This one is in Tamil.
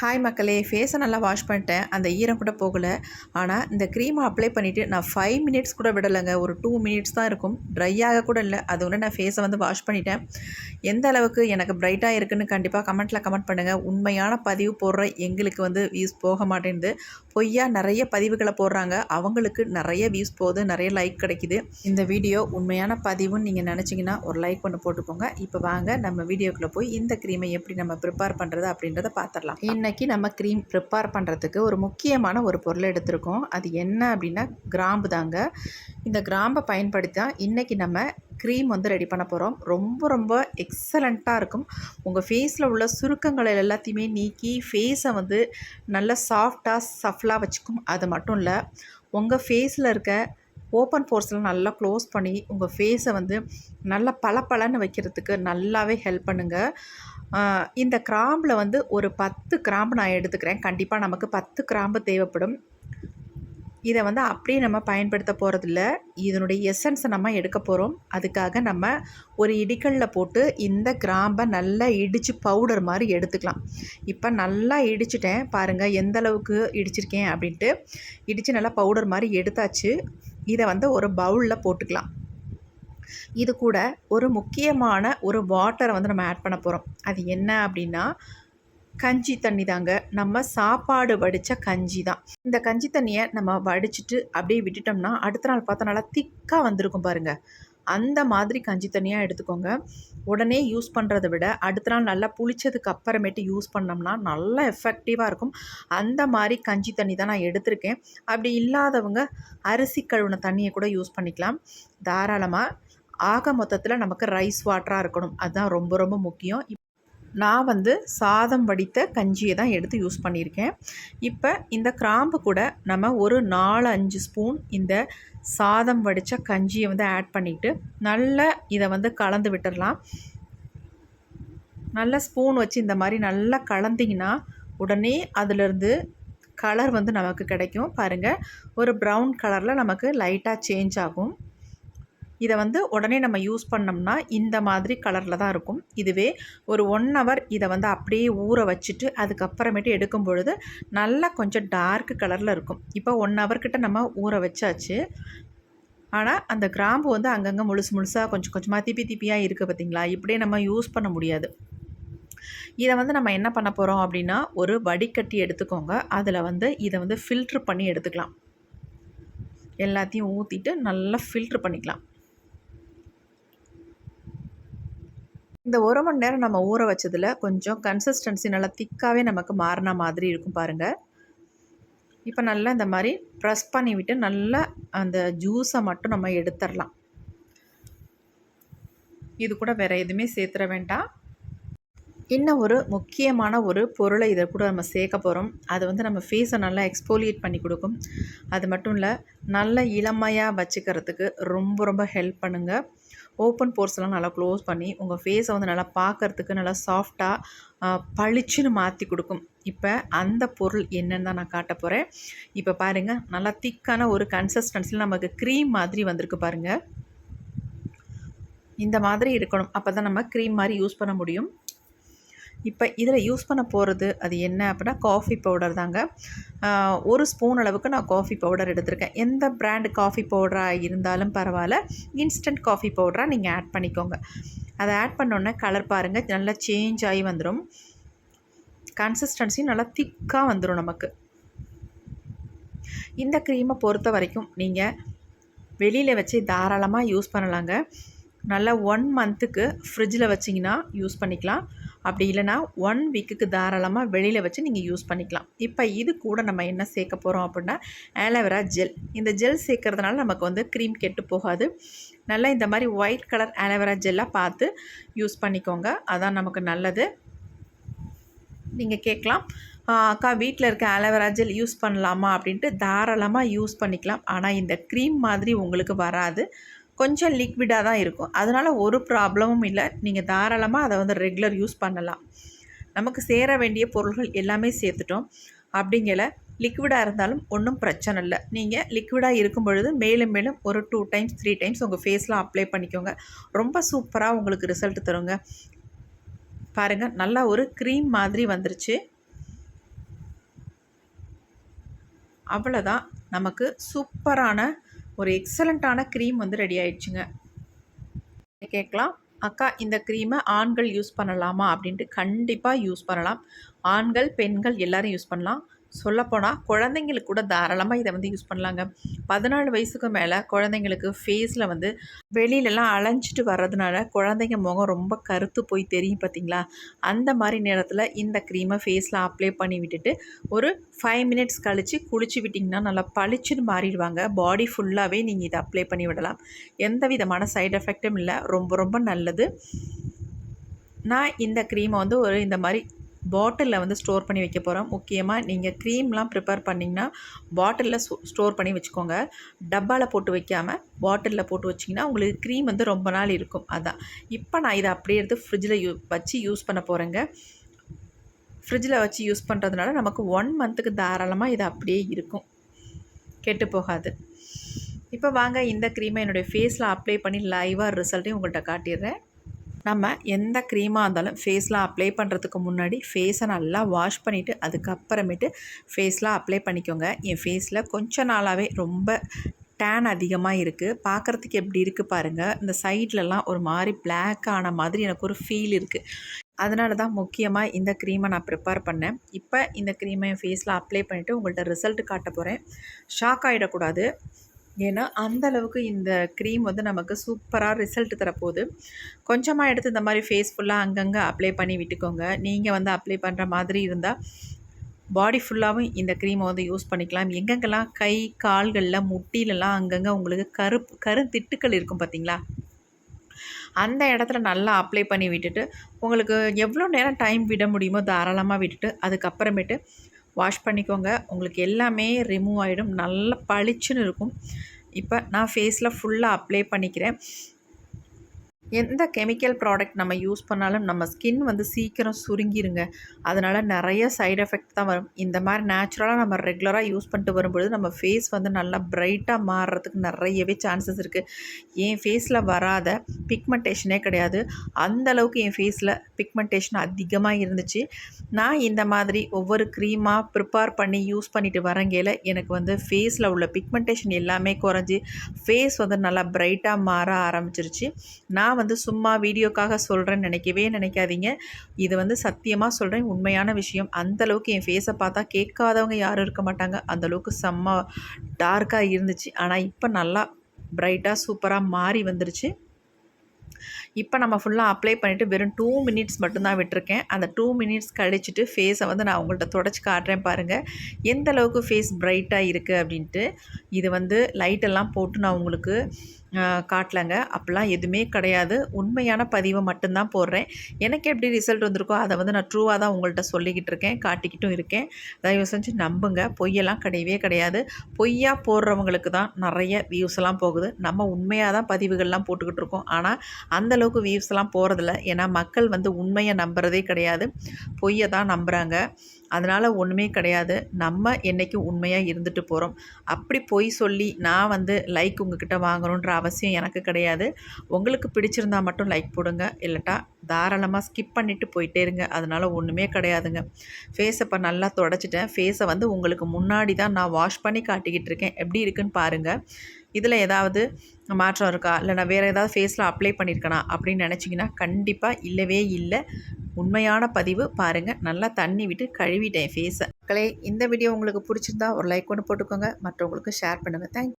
ஹாய் மக்களே ஃபேஸை நல்லா வாஷ் பண்ணிட்டேன். அந்த ஈரம் கூட போகலை. ஆனால் இந்த க்ரீமை அப்ளை பண்ணிவிட்டு நான் ஃபைவ் மினிட்ஸ் கூட விடலைங்க. ஒரு டூ மினிட்ஸ் தான் இருக்கும். ட்ரை ஆக கூட இல்லை. அது ஒன்று நான் ஃபேஸை வந்து வாஷ் பண்ணிட்டேன். எந்த அளவுக்கு எனக்கு பிரைட்டாக இருக்குன்னு கண்டிப்பாக கமெண்ட்டில் கமெண்ட் பண்ணுங்கள் உண்மையான பதிவு போடுற எங்களுக்கு வந்து வியூஸ் போக மாட்டேங்குது. பொய்யா நிறைய பதிவுகளை போடுறாங்க. அவங்களுக்கு நிறைய வியூஸ் போகுது. நிறைய லைக் கிடைக்குது. இந்த வீடியோ உண்மையான பதிவுன்னு நீங்கள் நினச்சிங்கன்னா ஒரு லைக் ஒன்று போட்டுக்கோங்க. இப்போ வாங்க நம்ம வீடியோக்குள்ளே போய் இந்த க்ரீமை எப்படி நம்ம ப்ரிப்பேர் பண்ணுறது அப்படின்றத பார்த்துடலாம் இன்றைக்கி நம்ம க்ரீம் ப்ரிப்பேர் பண்ணுறதுக்கு ஒரு முக்கியமான ஒரு பொருளை எடுத்திருக்கோம். அது என்ன அப்படின்னா கிராம்பு தாங்க. இந்த கிராம்பை பயன்படுத்தி தான் இன்றைக்கி நம்ம க்ரீம் வந்து ரெடி பண்ண போகிறோம் ரொம்ப ரொம்ப எக்ஸலண்ட்டாக இருக்கும். உங்கள் ஃபேஸில் உள்ள சுருக்கங்களை எல்லாத்தையுமே நீக்கி ஃபேஸை வந்து நல்ல சாஃப்டாக சஃப்லாக வச்சுக்கும். அது மட்டும் இல்லை உங்கள் ஃபேஸில் இருக்க ஓப்பன் போர்ஸ்லாம் நல்லா க்ளோஸ் பண்ணி உங்கள் ஃபேஸை வந்து நல்லா பளபளன்னு வைக்கிறதுக்கு நல்லாவே ஹெல்ப் பண்ணுங்கள் இந்த கிராம்பில் வந்து ஒரு பத்து கிராம்பு நான் எடுத்துக்கிறேன். கண்டிப்பாக நமக்கு பத்து கிராம்பு தேவைப்படும். இதை வந்து அப்படியே நம்ம பயன்படுத்த போகிறதில்ல இதனுடைய எசன்ஸை நம்ம எடுக்க போகிறோம் அதுக்காக நம்ம ஒரு இடிக்கல்ல போட்டு இந்த கிராம்பை நல்லா இடித்து பவுடர் மாதிரி எடுத்துக்கலாம். இப்போ நல்லா இடிச்சிட்டேன். பாருங்கள் எந்த அளவுக்கு இடிச்சிருக்கேன் அப்படின்ட்டு. இடித்து நல்லா பவுடர் மாதிரி எடுத்தாச்சு. இதை வந்து ஒரு பவுலில் போட்டுக்கலாம். இது கூட ஒரு முக்கியமான ஒரு வாட்டரை வந்து நம்ம ஆட் பண்ண போகிறோம் அது என்ன அப்படின்னா கஞ்சி தண்ணி தாங்க. நம்ம சாப்பாடு வடித்த கஞ்சி தான். இந்த கஞ்சி தண்ணியை நம்ம வடிச்சிட்டு அப்படியே விட்டுட்டோம்னா அடுத்த நாள் பார்த்தா நல்லா திக்காக வந்திருக்கும் பாருங்கள் அந்த மாதிரி கஞ்சி தண்ணியாக எடுத்துக்கோங்க. உடனே யூஸ் பண்ணுறதை விட அடுத்த நாள் நல்லா புளிச்சதுக்கு அப்புறமேட்டு யூஸ் பண்ணோம்னா நல்லா எஃபெக்டிவாக இருக்கும். அந்த மாதிரி கஞ்சி தண்ணி தான் நான் எடுத்திருக்கேன். அப்படி இல்லாதவங்க அரிசி கழுவின தண்ணியை கூட யூஸ் பண்ணிக்கலாம். தாராளமாக ஆக மொத்தத்தில் நமக்கு ரைஸ் வாட்டராக இருக்கணும். அதுதான் ரொம்ப ரொம்ப முக்கியம். நான் வந்து சாதம் வடித்த கஞ்சியை தான் எடுத்து யூஸ் பண்ணியிருக்கேன். இப்போ இந்த கிராம்பு கூட நம்ம ஒரு நாலு அஞ்சு ஸ்பூன் இந்த சாதம் வடித்த கஞ்சியை வந்து ஆட் பண்ணிவிட்டு நல்லா இதை வந்து கலந்து விட்டுடலாம் நல்ல ஸ்பூன் வச்சு இந்த மாதிரி நல்லா கலந்திங்கன்னா உடனே அதிலிருந்து கலர் வந்து நமக்கு கிடைக்கும். பாருங்கள் ஒரு ப்ரௌன் கலரில் நமக்கு லைட்டாக சேஞ்ச் ஆகும். இதை வந்து உடனே நம்ம யூஸ் பண்ணோம்னா இந்த மாதிரி கலரில் தான் இருக்கும். இதுவே ஒரு ஒன் ஹவர் இதை வந்து அப்படியே ஊற வச்சுட்டு அதுக்கப்புறமேட்டு எடுக்கும் பொழுது நல்லா கொஞ்சம் டார்க் கலரில் இருக்கும். இப்போ ஒன் ஹவர்கிட்ட நம்ம ஊற வச்சாச்சு. ஆனால் அந்த கிராம்பு வந்து அங்கங்கே முழுசு முழுசாக கொஞ்சம் கொஞ்சமாக திப்பி திப்பியாக இருக்குது பார்த்தீங்களா இப்படியே நம்ம யூஸ் பண்ண முடியாது. இதை வந்து நம்ம என்ன பண்ண போகிறோம் அப்படின்னா ஒரு வடிகட்டி எடுத்துக்கோங்க. அதில் வந்து இதை வந்து ஃபில்ட்ரு பண்ணி எடுத்துக்கலாம். எல்லாத்தையும் ஊற்றிட்டு நல்லா ஃபில்ட்ரு பண்ணிக்கலாம். இந்த ஒரு மணி நேரம் நம்ம ஊற வச்சதில் கொஞ்சம் கன்சிஸ்டன்சி நல்லா திக்காகவே நமக்கு மாறின மாதிரி இருக்கும் பாருங்கள் இப்போ நல்லா இந்த மாதிரி ப்ரெஸ் பண்ணிவிட்டு நல்லா அந்த ஜூஸை மட்டும் நம்ம எடுத்துடலாம். இது கூட வேறு எதுவுமே சேர்த்துற வேண்டாம். இன்னும் ஒரு முக்கியமான ஒரு பொருளை இதை கூட நம்ம சேர்க்க போகிறோம் அது வந்து நம்ம ஃபேஸை நல்லா எக்ஸ்போலியேட் பண்ணி கொடுக்கும். அது மட்டும் இல்லை நல்ல இளமையாக வச்சுக்கிறதுக்கு ரொம்ப ரொம்ப ஹெல்ப் பண்ணுங்கள் ஓப்பன் போர்ஸ்லாம் நல்லா க்ளோஸ் பண்ணி உங்கள் ஃபேஸை வந்து நல்லா பார்க்கறதுக்கு நல்லா சாஃப்டாக பளிச்சுன்னு மாற்றி கொடுக்கும். இப்போ அந்த பொருள் என்னன்னு தான் நான் காட்ட போகிறேன் இப்போ பாருங்கள் நல்லா திக்கான ஒரு கன்சிஸ்டன்சியில் நமக்கு க்ரீம் மாதிரி வந்திருக்கு பாருங்கள் இந்த மாதிரி இருக்கணும். அப்போ தான் நம்ம க்ரீம் மாதிரி யூஸ் பண்ண முடியும். இப்போ இதில் யூஸ் பண்ண போகிறது அது என்ன அப்படின்னா காஃபி பவுடர் தாங்க. ஒரு ஸ்பூன் அளவுக்கு நான் காஃபி பவுடர் எடுத்திருக்கேன். எந்த பிராண்டு காஃபி பவுடராக இருந்தாலும் பரவாயில்ல. இன்ஸ்டன்ட் காஃபி பவுடராக நீங்கள் ஆட் பண்ணிக்கோங்க. அதை ஆட் பண்ணோன்னே கலர் பாருங்கள் நல்லா சேஞ்ச் ஆகி வந்துடும் கன்சிஸ்டன்சியும் நல்லா திக்காக வந்துடும் நமக்கு. இந்த க்ரீமை பொறுத்த வரைக்கும் நீங்கள் வெளியில் வச்சு தாராளமாக யூஸ் பண்ணலாங்க. நல்லா ஒன் மந்த்துக்கு ஃப்ரிட்ஜில் வச்சிங்கன்னா யூஸ் பண்ணிக்கலாம். அப்படி இல்லைன்னா ஒன் வீக்குக்கு தாராளமாக வெளியில் வச்சு நீங்கள் யூஸ் பண்ணிக்கலாம். இப்போ இது கூட நம்ம என்ன சேர்க்க போகிறோம் அப்படின்னா ஆலோவேரா ஜெல் இந்த ஜெல் சேர்க்கறதுனால நமக்கு வந்து க்ரீம் கெட்டு போகாது. நல்லா இந்த மாதிரி ஒயிட் கலர் ஆலோவேரா ஜெல்லாக பார்த்து யூஸ் பண்ணிக்கோங்க. அதான் நமக்கு நல்லது. நீங்கள் கேட்கலாம். அக்கா வீட்டில் இருக்க ஆலோவேரா ஜெல் யூஸ் பண்ணலாமா அப்படின்ட்டு தாராளமாக யூஸ் பண்ணிக்கலாம். ஆனால் இந்த க்ரீம் மாதிரி உங்களுக்கு வராது. கொஞ்சம் லிக்விடாக தான் இருக்கும். அதனால் ஒரு ப்ராப்ளமும் இல்லை. நீங்கள் தாராளமாக அதை வந்து ரெகுலர் யூஸ் பண்ணலாம். நமக்கு சேர வேண்டிய பொருள்கள் எல்லாமே சேர்த்துட்டோம். அப்படிங்கல லிக்விடாக இருந்தாலும் ஒன்றும் பிரச்சனை இல்லை. நீங்கள் லிக்விடாக இருக்கும் பொழுது மேலும் மேலும் ஒரு டூ டைம்ஸ் த்ரீ டைம்ஸ் உங்கள் ஃபேஸ்லாம் அப்ளை பண்ணிக்கோங்க. ரொம்ப சூப்பராக உங்களுக்கு ரிசல்ட் தருங்க. பாருங்கள் நல்லா ஒரு க்ரீம் மாதிரி வந்துருச்சு. அவ்வளோதான் நமக்கு சூப்பரான ஒரு எக்ஸலண்ட்டான க்ரீம் வந்து ரெடி ஆயிடுச்சுங்க. கேட்கலாம். அக்கா இந்த க்ரீமை ஆண்கள் யூஸ் பண்ணலாமா? அப்படின்ட்டு கண்டிப்பாக யூஸ் பண்ணலாம். ஆண்கள் பெண்கள் எல்லோரும் யூஸ் பண்ணலாம். சொல்லப்போனால் குழந்தைங்களுக்கு கூட தாராளமாக இதை வந்து யூஸ் பண்ணலாங்க. பதினாலு வயசுக்கு மேலே குழந்தைங்களுக்கு ஃபேஸில் வந்து வெளியிலலாம் அலைஞ்சிட்டு வர்றதுனால குழந்தைங்க முகம் ரொம்ப கருத்து போய் தெரியும் பார்த்தீங்களா அந்த மாதிரி நேரத்தில் இந்த க்ரீமை ஃபேஸில் அப்ளை பண்ணி விட்டுட்டு ஒரு ஃபைவ் மினிட்ஸ் கழித்து குளிச்சு விட்டிங்கன்னா நல்லா பளிச்சுன்னு மாறிடுவாங்க. பாடி ஃபுல்லாகவே நீங்கள் இதை அப்ளை பண்ணி விடலாம். எந்த விதமான சைடு எஃபெக்டும் இல்லை. ரொம்ப ரொம்ப நல்லது. நான் இந்த க்ரீமை வந்து ஒரு இந்த மாதிரி பாட்டிலில் வந்து ஸ்டோர் பண்ணி வைக்க போகிறோம். முக்கியமாக நீங்கள் க்ரீம்லாம் ப்ரிப்பேர் பண்ணிங்கன்னா பாட்டிலில் ஸ்டோர் பண்ணி வச்சுக்கோங்க. டப்பாவில் போட்டு வைக்காமல் பாட்டிலில் போட்டு வச்சிங்கன்னா உங்களுக்கு க்ரீம் வந்து ரொம்ப நாள் இருக்கும். அதான். இப்போ நான் இதை அப்படியே எடுத்து ஃப்ரிட்ஜில் யூ வச்சு யூஸ் பண்ண போகிறேங்க ஃப்ரிட்ஜில் வச்சு யூஸ் பண்ணுறதுனால நமக்கு ஒன் மந்த்துக்கு தாராளமாக இது அப்படியே இருக்கும். கெட்டு போகாது. இப்போ வாங்க இந்த க்ரீமை என்னுடைய ஃபேஸில் அப்ளை பண்ணி லைவாக ரிசல்ட்டையும் உங்கள்கிட்ட காட்டிடுறேன். நம்ம எந்த க்ரீமாக இருந்தாலும் ஃபேஸ்லாம் அப்ளை பண்ணுறதுக்கு முன்னாடி ஃபேஸை நல்லா வாஷ் பண்ணிவிட்டு அதுக்கப்புறமேட்டு ஃபேஸ்லாம் அப்ளை பண்ணிக்கோங்க. என் ஃபேஸில் கொஞ்ச நாளாகவே ரொம்ப டேன் அதிகமாக இருக்குது பார்க்குறதுக்கு எப்படி இருக்குது பாருங்கள் இந்த சைட்லலாம் ஒரு மாதிரி பிளாக் ஆன மாதிரி எனக்கு ஒரு ஃபீல் இருக்குது அதனால தான் முக்கியமாக இந்த க்ரீமை நான் ப்ரிப்பேர் பண்ணேன். இப்போ இந்த க்ரீமை என் ஃபேஸில் அப்ளை பண்ணிவிட்டு உங்கள்கிட்ட ரிசல்ட் காட்ட போகிறேன் ஷாக் ஆகிடக்கூடாது ஏன்னா அந்த அளவுக்கு இந்த க்ரீம் வந்து நமக்கு சூப்பராக ரிசல்ட் தரப்போகுது. கொஞ்சமாக எடுத்து இந்த மாதிரி ஃபேஸ் ஃபுல்லாக அங்கங்கே அப்ளை பண்ணி விட்டுக்கோங்க. நீங்கள் வந்து அப்ளை பண்ணுற மாதிரி இருந்தால் பாடி ஃபுல்லாகவும் இந்த க்ரீமை வந்து யூஸ் பண்ணிக்கலாம். எங்கெங்கெல்லாம் கை கால்களில் முட்டிலெலாம் அங்கங்கே உங்களுக்கு கருப்பு கருத்திட்டுக்கள் இருக்கும் பார்த்தீங்களா அந்த இடத்துல நல்லா அப்ளை பண்ணி விட்டுட்டு உங்களுக்கு எவ்வளோ நேரம் டைம் விட முடியுமோ தாராளமாக விட்டுட்டு அதுக்கப்புறமேட்டு வாஷ் பண்ணிக்கோங்க. உங்களுக்கு எல்லாமே ரிமூவ் ஆகிடும் நல்லா பளிச்சுன்னு இருக்கும். இப்போ நான் ஃபேஸில் ஃபுல்லாக அப்ளை பண்ணிக்கிறேன். எந்த கெமிக்கல் ப்ராடக்ட் நம்ம யூஸ் பண்ணாலும் நம்ம ஸ்கின் வந்து சீக்கிரம் சுருங்கிருங்க. அதனால் நிறைய சைட் எஃபெக்ட் தான் வரும். இந்த மாதிரி நேச்சுரலாக நம்ம ரெகுலராக யூஸ் பண்ணிட்டு வரும்பொழுது நம்ம ஃபேஸ் வந்து நல்லா ப்ரைட்டாக மாறுறதுக்கு நிறையவே சான்சஸ் இருக்குது என் ஃபேஸில் வராத பிக்மெண்டேஷனே கிடையாது. அந்த அளவுக்கு என் ஃபேஸில் பிக்மெண்டேஷன் அதிகமாக இருந்துச்சு. நான் இந்த மாதிரி ஒவ்வொரு க்ரீமாக ப்ரிப்பேர் பண்ணி யூஸ் பண்ணிட்டு வரங்கையில் எனக்கு வந்து ஃபேஸில் உள்ள பிக்மெண்டேஷன் எல்லாமே குறைஞ்சி ஃபேஸ் வந்து நல்லா ப்ரைட்டாக மாற ஆரம்பிச்சிருச்சு. நான் இதெல்லாம் வந்து சும்மா வீடியோக்காக சொல்கிறேன்னு நினைக்கவே நினைக்காதீங்க. இது வந்து சத்தியமாக சொல்கிறேன் உண்மையான விஷயம். அந்தளவுக்கு என் ஃபேஸை பார்த்தா கேட்காதவங்க யாரும் இருக்க மாட்டாங்க. அந்தளவுக்கு செம்ம டார்க்காக இருந்துச்சு. ஆனால் இப்போ நல்லா ப்ரைட்டாக சூப்பராக மாறி வந்துருச்சு. இப்போ நம்ம ஃபுல்லாக அப்ளை பண்ணிவிட்டு வெறும் டூ மினிட்ஸ் மட்டும்தான் விட்டுருக்கேன். அந்த டூ மினிட்ஸ் கழிச்சிட்டு ஃபேஸை வந்து நான் உங்கள்கிட்ட தொடச்சி காட்டுறேன் பாருங்கள் எந்த அளவுக்கு ஃபேஸ் ப்ரைட்டாக இருக்குது அப்படின்ட்டு. இது வந்து லைட்டெல்லாம் போட்டு நான் உங்களுக்கு காட்டலங்க. அப்படிலாம் எதுவுமே கிடையாது. உண்மையான பதிவை மட்டும்தான் போடுறேன். எனக்கு எப்படி ரிசல்ட் வந்திருக்கோ அதை வந்து நான் ட்ரூவாக தான் உங்கள்கிட்ட சொல்லிக்கிட்டு இருக்கேன் காட்டிக்கிட்டும் இருக்கேன். தயவு செஞ்சு நம்புங்க. பொய்யெல்லாம் கிடையவே கிடையாது. பொய்யாக போடுறவங்களுக்கு தான் நிறைய வியூஸ்லாம் போகுது. நம்ம உண்மையாக தான் பதிவுகள்லாம் போட்டுக்கிட்டு இருக்கோம். ஆனால் அந்தளவுக்கு வியூஸ்லாம் போகிறதில்ல ஏன்னா மக்கள் வந்து உண்மையை நம்புறதே கிடையாது. பொய்யை தான் நம்புகிறாங்க அதனால் ஒன்றுமே கிடையாது. நம்ம என்றைக்கும் உண்மையாக இருந்துட்டு போகிறோம் அப்படி பொய் சொல்லி நான் வந்து லைக் உங்ககிட்ட வாங்கணுன்ற அவசியம் எனக்கு கிடையாது. உங்களுக்கு பிடிச்சிருந்தா மட்டும் லைக் போடுங்க. இல்லட்டா தாராளமாக ஸ்கிப் பண்ணிவிட்டு போயிட்டே இருங்க. அதனால் ஒன்றுமே கிடையாதுங்க. ஃபேஸை இப்போ நல்லா தொடச்சிட்டேன். ஃபேஸை வந்து உங்களுக்கு முன்னாடி தான் நான் வாஷ் பண்ணி காட்டிக்கிட்டு இருக்கேன். எப்படி இருக்குன்னு பாருங்கள் இதில் ஏதாவது மாற்றம் இருக்கா? இல்லை நான் வேறு ஏதாவது ஃபேஸில் அப்ளை பண்ணியிருக்கேனா அப்படின்னு நினச்சிங்கன்னா கண்டிப்பாக இல்லவே இல்லை. உண்மையான பதிவு பாருங்கள் நல்லா தண்ணி விட்டு கழுவிட்டேன் ஃபேஸை மக்களே இந்த வீடியோ உங்களுக்கு பிடிச்சிருந்தா ஒரு லைக் ஒன்று போட்டுக்கோங்க. மற்றவங்களுக்கு ஷேர் பண்ணுங்கள் தேங்க்